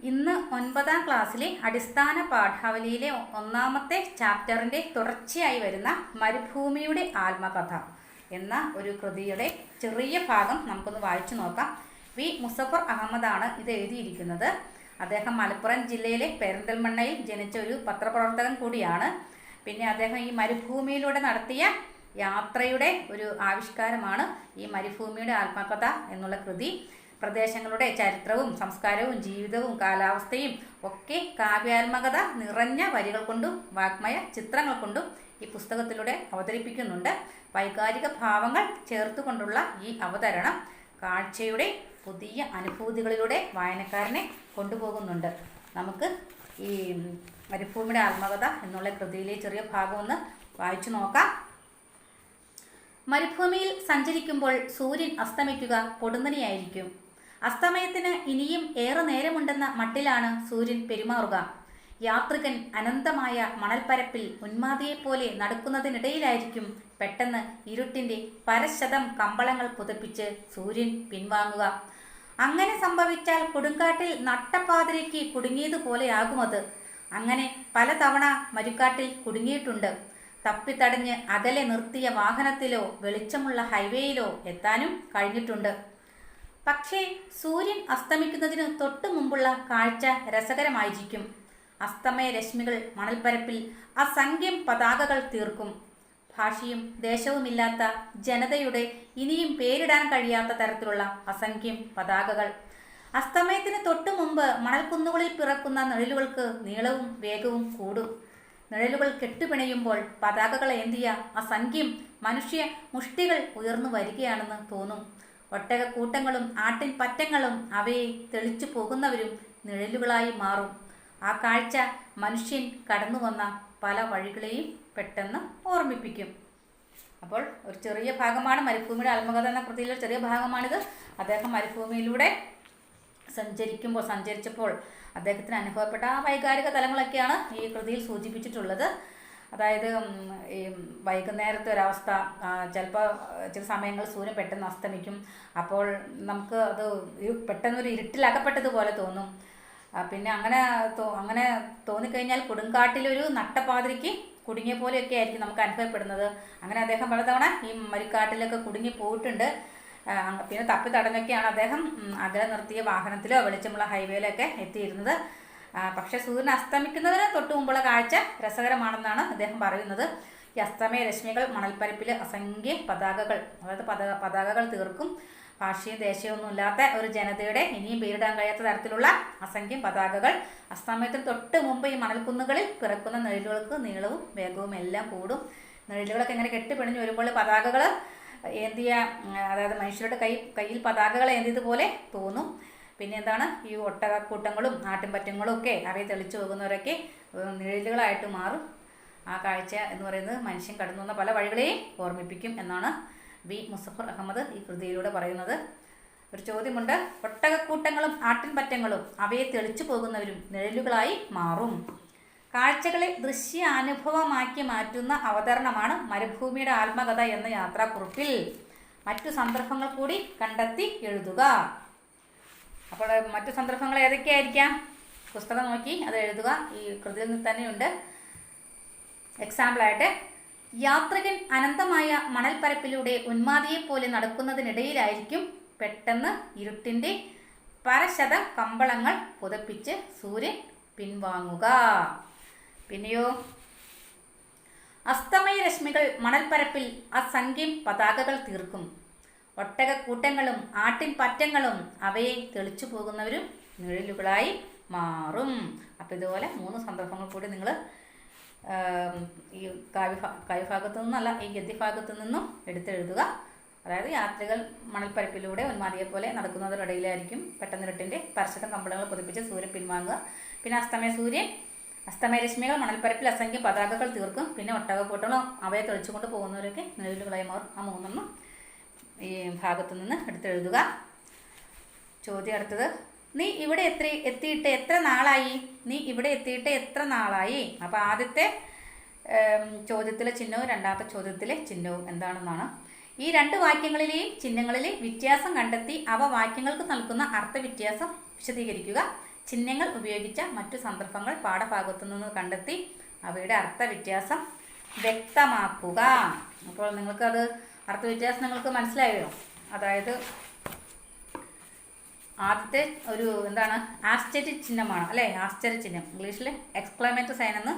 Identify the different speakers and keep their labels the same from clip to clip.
Speaker 1: ഇന്ന് ഒൻപതാം ക്ലാസ്സിലെ അടിസ്ഥാന പാഠാവലിയിലെ ഒന്നാമത്തെ ചാപ്റ്ററിന്റെ തുടർച്ചയായി വരുന്ന മരുഭൂമിയുടെ ആത്മകഥ എന്ന ഒരു കൃതിയുടെ ചെറിയ ഭാഗം നമുക്കൊന്ന് വായിച്ചു നോക്കാം. വി. മുസഫർ അഹമ്മദാണ് ഇത് എഴുതിയിരിക്കുന്നത്. അദ്ദേഹം മലപ്പുറം ജില്ലയിലെ പെരിന്തൽമണ്ണയിൽ ജനിച്ച ഒരു പത്രപ്രവർത്തകൻ കൂടിയാണ്. പിന്നെ അദ്ദേഹം ഈ മരുഭൂമിയിലൂടെ നടത്തിയ യാത്രയുടെ ഒരു ആവിഷ്കാരമാണ് ഈ മരുഭൂമിയുടെ ആത്മകഥ എന്നുള്ള കൃതി. പ്രദേശങ്ങളുടെ ചരിത്രവും സംസ്കാരവും ജീവിതവും കാലാവസ്ഥയും ഒക്കെ കാവ്യാത്മകത നിറഞ്ഞ വരികൾ കൊണ്ടും വാഗ്മയ ചിത്രങ്ങൾ കൊണ്ടും ഈ പുസ്തകത്തിലൂടെ അവതരിപ്പിക്കുന്നുണ്ട്. വൈകാരിക ഭാവങ്ങൾ ചേർത്തുകൊണ്ടുള്ള ഈ അവതരണം കാഴ്ചയുടെ പുതിയ അനുഭൂതികളിലൂടെ വായനക്കാരനെ കൊണ്ടുപോകുന്നുണ്ട്. നമുക്ക് ഈ മരുഭൂമിയുടെ ആത്മകഥ എന്നുള്ള കൃതിയിലെ ചെറിയ ഭാഗം ഒന്ന് വായിച്ചു നോക്കാം. മരുഭൂമിയിൽ സഞ്ചരിക്കുമ്പോൾ സൂര്യൻ അസ്തമിക്കുക കൊടുന്നനെയായിരിക്കും. അസ്തമയത്തിന് ഇനിയും ഏറെ നേരമുണ്ടെന്ന മട്ടിലാണ് സൂര്യൻ പെരുമാറുക. യാത്രികൻ അനന്തമായ മണൽപ്പരപ്പിൽ ഉന്മാതിയെപ്പോലെ നടക്കുന്നതിനിടയിലായിരിക്കും പെട്ടെന്ന് ഇരുട്ടിന്റെ പരശതം കമ്പളങ്ങൾ പുതപ്പിച്ച് സൂര്യൻ പിൻവാങ്ങുക. അങ്ങനെ സംഭവിച്ചാൽ കൊടുങ്കാട്ടിൽ നട്ടപ്പാതിരയ്ക്ക് കുടുങ്ങിയതുപോലെയാകും അത് അങ്ങനെ പലതവണ മരുക്കാട്ടിൽ കുടുങ്ങിയിട്ടുണ്ട്. തപ്പിത്തടഞ്ഞ് അകലെ നിർത്തിയ വാഹനത്തിലോ വെളിച്ചമുള്ള ഹൈവേയിലോ എത്താനും കഴിഞ്ഞിട്ടുണ്ട്. പക്ഷേ സൂര്യൻ അസ്തമിക്കുന്നതിന് തൊട്ടു മുമ്പുള്ള കാഴ്ച രസകരമായിരിക്കും. അസ്തമയ രശ്മികൾ മണൽപ്പരപ്പിൽ അസംഖ്യം പതാകകൾ തീർക്കും. ഭാഷയും ദേശവുമില്ലാത്ത ജനതയുടെ ഇനിയും പേരിടാൻ കഴിയാത്ത തരത്തിലുള്ള അസംഖ്യം പതാകകൾ. അസ്തമയത്തിന് തൊട്ടു മുമ്പ് മണൽക്കുന്നുകളിൽ പിറക്കുന്ന നിഴലുകൾക്ക് നീളവും വേഗവും കൂടും. നിഴലുകൾ കെട്ടുപിണയുമ്പോൾ പതാകകൾ ഏന്തിയ അസംഖ്യം മനുഷ്യ മുഷ്ടികൾ ഉയർന്നു വരികയാണെന്ന് തോന്നും. ഒട്ടകക്കൂട്ടങ്ങളും ആട്ടിൻ പറ്റങ്ങളും അവയെ തെളിച്ചു പോകുന്നവരും നിഴലുകളായി മാറും. ആ കാഴ്ച മനുഷ്യൻ കടന്നു വന്ന പല വഴികളെയും പെട്ടെന്ന് ഓർമ്മിപ്പിക്കും. അപ്പോൾ ഒരു ചെറിയ ഭാഗമാണ് മരുഭൂമിയുടെ ആത്മകഥ എന്ന കൃതിയിലെ ചെറിയ ഭാഗമാണിത്. അദ്ദേഹം മരുഭൂമിയിലൂടെ സഞ്ചരിക്കുമ്പോൾ സഞ്ചരിച്ചപ്പോൾ അദ്ദേഹത്തിന് അനുഭവപ്പെട്ട ആ വൈകാരിക തലങ്ങളൊക്കെയാണ് ഈ കൃതിയിൽ സൂചിപ്പിച്ചിട്ടുള്ളത്. അതായത് ഈ വൈകുന്നേരത്തെ ഒരവസ്ഥ ചിലപ്പോൾ ചില സമയങ്ങളിൽ സൂര്യൻ പെട്ടെന്ന് അസ്തമിക്കും. അപ്പോൾ നമുക്ക് അത് ഒരു പെട്ടെന്നൊരു ഇരുട്ടിലകപ്പെട്ടതുപോലെ തോന്നും. പിന്നെ അങ്ങനെ തോ- അങ്ങനെ തോന്നിക്കഴിഞ്ഞാൽ കൊടുങ്കാട്ടിലൊരു നട്ടപ്പാതിരിക്ക് കുടുങ്ങിയ പോലെയൊക്കെ ആയിരിക്കും നമുക്ക് അനുഭവപ്പെടുന്നത്. അങ്ങനെ അദ്ദേഹം പലതവണ ഈ മരിക്കാട്ടിലൊക്കെ കുടുങ്ങി പോയിട്ടുണ്ട്. പിന്നെ തപ്പി തടഞ്ഞൊക്കെയാണ് അദ്ദേഹം അകലെ നിർത്തിയ വാഹനത്തിലോ വെളിച്ചമുള്ള ഹൈവേയിലൊക്കെ എത്തിയിരുന്നത്. പക്ഷേ സൂര്യൻ അസ്തമിക്കുന്നതിന് തൊട്ട് മുമ്പുള്ള കാഴ്ച രസകരമാണെന്നാണ് അദ്ദേഹം പറയുന്നത്. ഈ അസ്തമയ രശ്മികൾ മണൽപ്പരപ്പിൽ അസംഖ്യ പതാകകൾ അതായത് പതാക പതാകകൾ തീർക്കും. ഭാഷയും ദേശീയമൊന്നും ഇല്ലാത്ത ഒരു ജനതയുടെ ഇനിയും പേരിടാൻ കഴിയാത്ത തരത്തിലുള്ള അസംഖ്യം പതാകകൾ. അസ്തമയത്തിന് തൊട്ട് മുമ്പ് ഈ മണൽക്കുന്നുകളിൽ പിറക്കുന്ന നിഴലുകൾക്ക് നീളവും വേഗവും എല്ലാം കൂടും. നിഴലുകളൊക്കെ ഇങ്ങനെ കെട്ടിപ്പിണിഞ്ഞ് വരുമ്പോൾ പതാകകൾ ഏന്തിയ അതായത് മനുഷ്യരുടെ കൈ കയ്യിൽ പതാകകൾ ഏന്തിയതുപോലെ തോന്നും. പിന്നെ എന്താണ് ഈ ഒട്ടകക്കൂട്ടങ്ങളും നാട്ടിൻപറ്റങ്ങളും ഒക്കെ അവയെ തെളിച്ചു പോകുന്നവരൊക്കെ നിഴലുകളായിട്ട് മാറും. ആ കാഴ്ച എന്ന് പറയുന്നത് മനുഷ്യൻ കടന്നു വന്ന പല വഴികളെയും ഓർമ്മിപ്പിക്കും എന്നാണ് വി. മുസഫർ അഹമ്മദ് ഈ കൃതിയിലൂടെ പറയുന്നത്. ഒരു ചോദ്യമുണ്ട്. ഒട്ടകക്കൂട്ടങ്ങളും ആട്ടിൻപറ്റങ്ങളും അവയെ തെളിച്ചു പോകുന്നവരും നിഴലുകളായി മാറും. കാഴ്ചകളെ ദൃശ്യ അനുഭവമാക്കി മാറ്റുന്ന അവതരണമാണ് മരുഭൂമിയുടെ ആത്മകഥ എന്ന യാത്രാക്കുറിപ്പിൽ. മറ്റു സന്ദർഭങ്ങൾ കൂടി കണ്ടെത്തി എഴുതുക. അപ്പോൾ മറ്റു സന്ദർഭങ്ങൾ ഏതൊക്കെയായിരിക്കാം? പുസ്തകം നോക്കി അത് എഴുതുക. ഈ കൃതിയിൽ നിന്ന് തന്നെയുണ്ട്. എക്സാമ്പിളായിട്ട് യാത്രികൻ അനന്തമായ മണൽപ്പരപ്പിലൂടെ ഉന്മാതിയെപ്പോലെ നടക്കുന്നതിനിടയിലായിരിക്കും പെട്ടെന്ന് ഇരുട്ടിന്റെ പരശത കമ്പളങ്ങൾ പുതപ്പിച്ച് സൂര്യൻ പിൻവാങ്ങുക. പിന്നെയോ അസ്തമയ രശ്മികൾ മണൽപ്പരപ്പിൽ അസംഖ്യം പതാകകൾ തീർക്കും. ഒട്ടകക്കൂട്ടങ്ങളും ആട്ടിൻ പറ്റങ്ങളും അവയെ തെളിച്ചു പോകുന്നവരും നിഴലുകളായി മാറും. അപ്പം ഇതുപോലെ മൂന്ന് സന്ദർഭങ്ങൾ കൂടി നിങ്ങൾ ഈ കാവ്യഭാ കാവ്യഭാഗത്തു നിന്നല്ല ഈ ഗദ്യഭാഗത്തു നിന്നും എടുത്തെഴുതുക. അതായത് യാത്രികൾ മണൽപ്പരപ്പിലൂടെ ഉന്മാതിയെ പോലെ നടക്കുന്നതിനിടയിലായിരിക്കും പെട്ടെന്ന് ഇരുട്ടിന്റെ പരശതം കമ്പളങ്ങൾ പുതിപ്പിച്ച് സൂര്യൻ പിൻവാങ്ങുക. പിന്നെ അസ്തമയ സൂര്യൻ അസ്തമയ രശ്മികൾ മണൽപ്പരപ്പിൽ അസംഖ്യം പതാകകൾ തീർക്കും. പിന്നെ ഒട്ടകക്കൂട്ടങ്ങളും അവയെ തെളിച്ചുകൊണ്ട് പോകുന്നവരൊക്കെ നിലവിലുകളായി മാറും. ആ മൂന്നെണ്ണം ഈ ഭാഗത്തു നിന്ന് എടുത്തെഴുതുക. ചോദ്യം അടുത്തത് നീ ഇവിടെ എത്ര എത്തിയിട്ട് എത്ര നാളായി? നീ ഇവിടെ എത്തിയിട്ട് എത്ര നാളായി? അപ്പോൾ ആദ്യത്തെ ചോദ്യത്തിലെ ചിഹ്നവും രണ്ടാമത്തെ ചോദ്യത്തിലെ ചിഹ്നവും എന്താണെന്നാണ്. ഈ രണ്ട് വാക്യങ്ങളിലെയും ചിഹ്നങ്ങളിലെ വ്യത്യാസം കണ്ടെത്തി അവ വാക്യങ്ങൾക്ക് നൽകുന്ന അർത്ഥവ്യത്യാസം വിശദീകരിക്കുക. ചിഹ്നങ്ങൾ ഉപയോഗിച്ച മറ്റു സന്ദർഭങ്ങൾ പാഠഭാഗത്തു നിന്ന് കണ്ടെത്തി അവയുടെ അർത്ഥവ്യത്യാസം വ്യക്തമാക്കുക. അപ്പോൾ നിങ്ങൾക്കത് അർത്ഥവ്യത്യാസം നിങ്ങൾക്ക് മനസ്സിലായോ? അതായത് ആദ്യത്തെ ഒരു എന്താണ്? ആശ്ചര്യ ചിഹ്നമാണ് അല്ലേ? ആശ്ചര്യ ചിഹ്നം. ഇംഗ്ലീഷിൽ എക്സ്ക്ലമേറ്ററി സൈൻ എന്ന്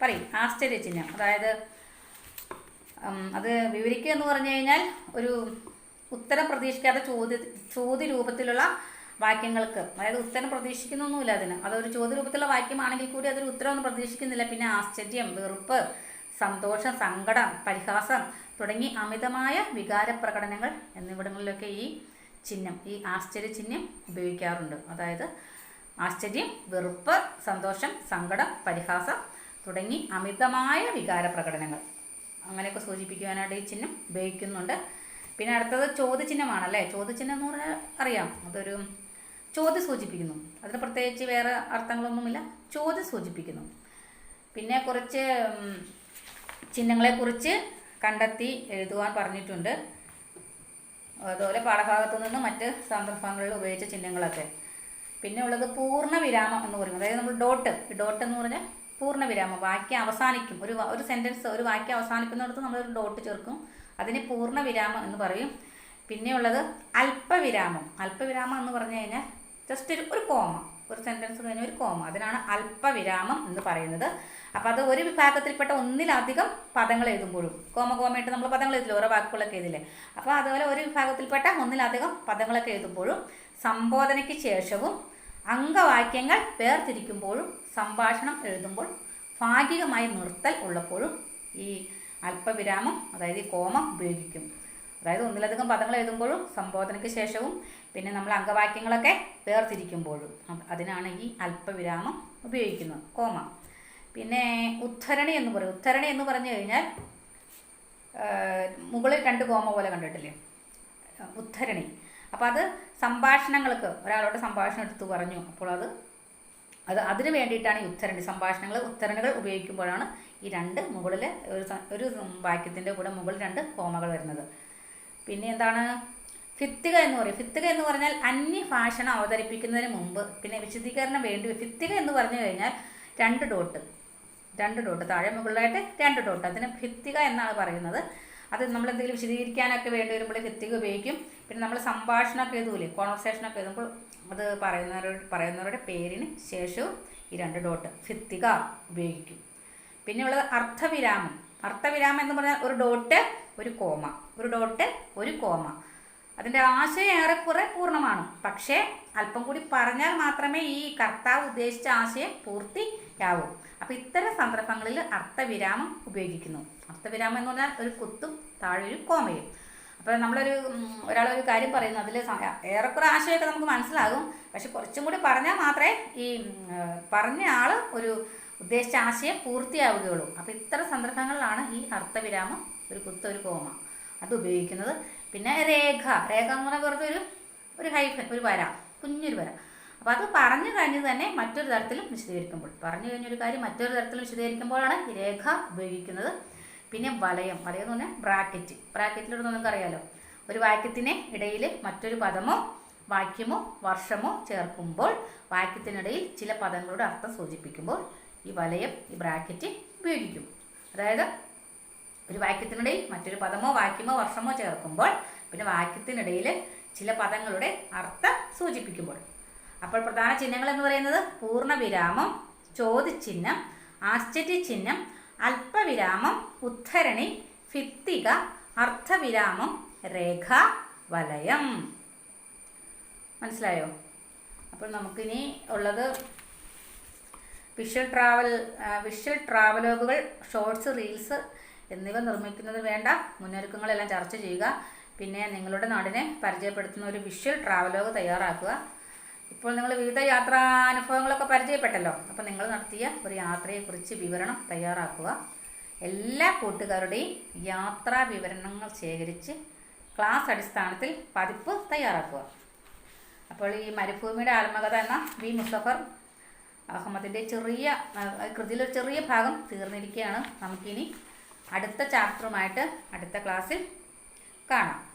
Speaker 1: പറയും. ആശ്ചര്യ ചിഹ്നം. അതായത് അത് വിവരിക്കുക എന്ന് പറഞ്ഞു കഴിഞ്ഞാൽ ഒരു ഉത്തരം പ്രതീക്ഷിക്കാത്ത ചോദ്യ ചോദ്യ രൂപത്തിലുള്ള വാക്യങ്ങൾക്ക് അതായത് ഉത്തരം പ്രതീക്ഷിക്കുന്നൊന്നുമില്ല അതിന്. അതൊരു ചോദ്യ രൂപത്തിലുള്ള വാക്യമാണെങ്കിൽ കൂടി അതൊരു ഉത്തരം ഒന്നും പ്രതീക്ഷിക്കുന്നില്ല. പിന്നെ ആശ്ചര്യം വെറുപ്പ് സന്തോഷം സങ്കടം പരിഹാസം തുടങ്ങി അമിതമായ വികാരപ്രകടനങ്ങൾ എന്നിവിടങ്ങളിലൊക്കെ ഈ ചിഹ്നം ഈ ആശ്ചര്യ ചിഹ്നം ഉപയോഗിക്കാറുണ്ട്. അതായത് ആശ്ചര്യം വെറുപ്പ് സന്തോഷം സങ്കടം പരിഹാസം തുടങ്ങി അമിതമായ വികാരപ്രകടനങ്ങൾ. അങ്ങനെയൊക്കെ സൂചിപ്പിക്കുവാനായിട്ട് ഈ ചിഹ്നം ഉപയോഗിക്കുന്നുണ്ട്. പിന്നെ അടുത്തത് ചോദ്യചിഹ്നമാണല്ലേ? ചോദ്യചിഹ്നം എന്ന് പറഞ്ഞാൽ അറിയാം. അതൊരു ചോദ്യം സൂചിപ്പിക്കുന്നു. അതിന് പ്രത്യേകിച്ച് വേറെ അർത്ഥങ്ങളൊന്നുമില്ല. ചോദ്യം സൂചിപ്പിക്കുന്നു. പിന്നെ കുറച്ച് ചിഹ്നങ്ങളെക്കുറിച്ച് കണ്ടെത്തി എഴുതുവാൻ പറഞ്ഞിട്ടുണ്ട്. അതുപോലെ പാഠഭാഗത്തു നിന്ന് മറ്റ് സന്ദർഭങ്ങളിൽ ഉപയോഗിച്ച ചിഹ്നങ്ങളൊക്കെ. പിന്നെ ഉള്ളത് പൂർണ വിരാമം എന്ന് പറയുന്നത്. അതായത് നമ്മൾ ഡോട്ട് ഡോട്ട് എന്ന് പറഞ്ഞാൽ പൂർണ വിരാമം വാക്യം അവസാനിക്കും. ഒരു ഒരു സെന്റൻസ് ഒരു വാക്യം അവസാനിക്കുന്നിടത്ത് നമ്മളൊരു ഡോട്ട് ചേർക്കും. അതിന് പൂർണ വിരാമം എന്ന് പറയും. പിന്നെയുള്ളത് അല്പവിരാമം. അല്പവിരാമം എന്ന് പറഞ്ഞു കഴിഞ്ഞാൽ ജസ്റ്റ് ഒരു ഒരു കോമ. ഒരു സെന്റൻസ് കഴിഞ്ഞ ഒരു കോമ അതിനാണ് അല്പവിരാമം എന്ന് പറയുന്നത്. അപ്പോൾ അത് ഒരു വിഭാഗത്തിൽപ്പെട്ട ഒന്നിലധികം പദങ്ങൾ എഴുതുമ്പോഴും കോമ കോമയിട്ട് നമ്മൾ പദങ്ങൾ എഴുതില്ല? ഓരോ വാക്കുകളൊക്കെ എഴുതില്ലേ? അപ്പോൾ അതുപോലെ ഒരു വിഭാഗത്തിൽപ്പെട്ട ഒന്നിലധികം പദങ്ങളൊക്കെ എഴുതുമ്പോഴും സംബോധനയ്ക്ക് ശേഷവും അംഗവാക്യങ്ങൾ വേർതിരിക്കുമ്പോഴും സംഭാഷണം എഴുതുമ്പോൾ ഭാഗികമായി നിർത്തൽ ഉള്ളപ്പോഴും ഈ അല്പവിരാമം അതായത് ഈ കോമം ഉപയോഗിക്കും. അതായത് ഒന്നിലധികം പദങ്ങൾ എഴുതുമ്പോഴും സംബോധനയ്ക്ക് ശേഷവും പിന്നെ നമ്മൾ അംഗവാക്യങ്ങളൊക്കെ വേർതിരിക്കുമ്പോഴും അതിനാണ് ഈ അല്പവിരാമം ഉപയോഗിക്കുന്നത്. കോമ. പിന്നെ ഉദ്ധരണി എന്ന് പറയും. ഉദ്ധരണി എന്ന് പറഞ്ഞു കഴിഞ്ഞാൽ മുകളിൽ രണ്ട് കോമ പോലെ കണ്ടിട്ടില്ലേ? ഉദ്ധരണി. അപ്പോൾ അത് സംഭാഷണങ്ങൾക്ക് ഒരാളോട് സംഭാഷണം എടുത്തു പറഞ്ഞു. അപ്പോൾ അത് അത് അതിന് വേണ്ടിയിട്ടാണ് ഈ ഉദ്ധരണി. സംഭാഷണങ്ങൾ ഉദ്ധരണികൾ ഉപയോഗിക്കുമ്പോഴാണ് ഈ രണ്ട് മുകളിൽ ഒരു ഒരു വാക്യത്തിന്റെ കൂടെ മുകളിൽ രണ്ട് കോമകൾ വരുന്നത്. പിന്നെ എന്താണ് ഫിത്തിക എന്ന് പറയും. ഫിത്തിക എന്ന് പറഞ്ഞാൽ അന്യഭാഷണം അവതരിപ്പിക്കുന്നതിന് മുമ്പ്. പിന്നെ വിശദീകരണം വേണ്ടി. ഫിത്തിക എന്ന് പറഞ്ഞു കഴിഞ്ഞാൽ രണ്ട് ഡോട്ട്. രണ്ട് ഡോട്ട്. താഴെ മുകളിലായിട്ട് രണ്ട് ഡോട്ട്. അതിന് ഭിത്തിക എന്നാണ് പറയുന്നത്. അത് നമ്മൾ എന്തെങ്കിലും വിശദീകരിക്കാനൊക്കെ വേണ്ടി വരുമ്പോൾ ഭിത്തിക ഉപയോഗിക്കും. പിന്നെ നമ്മൾ സംഭാഷണമൊക്കെ എഴുതൂലേ കോൺവെർസേഷനൊക്കെ എഴുതുമ്പോൾ അത് പറയുന്നവരുടെ പറയുന്നവരുടെ പേരിന് ശേഷവും ഈ രണ്ട് ഡോട്ട് ഭിത്തിക ഉപയോഗിക്കും. പിന്നെയുള്ളത് അർത്ഥവിരാമം. അർത്ഥവിരാമം എന്ന് പറഞ്ഞാൽ ഒരു ഡോട്ട് ഒരു കോമ ഒരു ഡോട്ട് ഒരു കോമ അതിന്റെ ആശയം ഏറെക്കുറെ പൂർണമാണ്. പക്ഷേ അല്പം കൂടി പറഞ്ഞാൽ മാത്രമേ ഈ കർത്താവ് ഉദ്ദേശിച്ച ആശയം പൂർത്തിയാവൂ. അപ്പോൾ ഇത്തരം സന്ദർഭങ്ങളിൽ അർത്ഥവിരാമം ഉപയോഗിക്കുന്നു. അർത്ഥവിരാമം എന്ന് പറഞ്ഞാൽ ഒരു കുത്തും താഴെ ഒരു കോമയും. അപ്പോൾ നമ്മളൊരു ഒരാളൊരു കാര്യം പറയുന്നു. അതിൽ ഏറെക്കുറെ ആശയമൊക്കെ നമുക്ക് മനസ്സിലാകും. പക്ഷെ കുറച്ചും കൂടി പറഞ്ഞാൽ മാത്രമേ ഈ പറഞ്ഞ ആൾ ഒരു ഉദ്ദേശിച്ച ആശയം പൂർത്തിയാവുകയുള്ളൂ. അപ്പോൾ ഇത്ര സന്ദർഭങ്ങളിലാണ് ഈ അർത്ഥവിരാമം ഒരു കുത്ത ഒരു കോമ. അത് ഉപയോഗിക്കുന്നത്. പിന്നെ രേഖ. രേഖ എന്ന് പറഞ്ഞാൽ വെറുതെ ഒരു ഒരു ഹൈഫൻ ഒരു വര കുഞ്ഞൊരു വര. അപ്പോൾ അത് പറഞ്ഞു കഴിഞ്ഞ് തന്നെ മറ്റൊരു തരത്തിലും വിശദീകരിക്കുമ്പോൾ. പറഞ്ഞു കഴിഞ്ഞൊരു കാര്യം മറ്റൊരു തരത്തിലും വിശദീകരിക്കുമ്പോഴാണ് രേഖ ഉപയോഗിക്കുന്നത്. പിന്നെ വലയം. വലയം എന്ന് പറഞ്ഞാൽ ബ്രാക്കറ്റ്. ബ്രാക്കറ്റിലൂടെ നമുക്കറിയാലോ ഒരു വാക്യത്തിന് ഇടയിൽ മറ്റൊരു പദമോ വാക്യമോ വർഷമോ ചേർക്കുമ്പോൾ വാക്യത്തിനിടയിൽ ചില പദങ്ങളുടെ അർത്ഥം സൂചിപ്പിക്കുമ്പോൾ ഈ വലയം ഈ ബ്രാക്കറ്റ് ഉപയോഗിക്കും. അതായത് ഒരു വാക്യത്തിനിടയിൽ മറ്റൊരു പദമോ വാക്യമോ വർഷമോ ചേർക്കുമ്പോൾ പിന്നെ വാക്യത്തിനിടയിൽ ചില പദങ്ങളുടെ അർത്ഥം സൂചിപ്പിക്കുമ്പോൾ. അപ്പോൾ പ്രധാന ചിഹ്നങ്ങൾ എന്ന് പറയുന്നത് പൂർണവിരാമം ചോദ്യചിഹ്നം ആശ്ചര്യചിഹ്നം അല്പവിരാമം ഉദ്ധരണി ഭിത്തിക അർത്ഥവിരാമം രേഖ വലയം. മനസ്സിലായോ? അപ്പോൾ നമുക്കിനി ഉള്ളത് വിഷ്വൽ ട്രാവൽ വിഷ്വൽ ട്രാവലോഗുകൾ ഷോർട്സ് റീൽസ് എന്നിവ നിർമ്മിക്കുന്നതിന് വേണ്ട. മുന്നൊരുക്കങ്ങളെല്ലാം ചർച്ച ചെയ്യുക. പിന്നെ നിങ്ങളുടെ നാടിനെ പരിചയപ്പെടുത്തുന്ന ഒരു വിഷ്വൽ ട്രാവലോഗ് തയ്യാറാക്കുക. ഇപ്പോൾ നിങ്ങൾ വിവിധ യാത്രാനുഭവങ്ങളൊക്കെ പരിചയപ്പെട്ടല്ലോ. അപ്പോൾ നിങ്ങൾ നടത്തിയ ഒരു യാത്രയെക്കുറിച്ച് വിവരണം തയ്യാറാക്കുക. എല്ലാ കൂട്ടുകാരുടെയും യാത്രാ വിവരണങ്ങൾ ശേഖരിച്ച് ക്ലാസ് അടിസ്ഥാനത്തിൽ പതിപ്പ് തയ്യാറാക്കുക. അപ്പോൾ ഈ മരുഭൂമിയുടെ ആത്മകഥ എന്ന വി മുസഫർ അഹമ്മദിന്റെ ചെറിയ കൃതിയിലൊരു ചെറിയ ഭാഗം തീർന്നിരിക്കുകയാണ്. നമുക്കിനി അടുത്ത ചാപ്റ്ററുമായിട്ട് അടുത്ത ക്ലാസ്സിൽ കാണാം.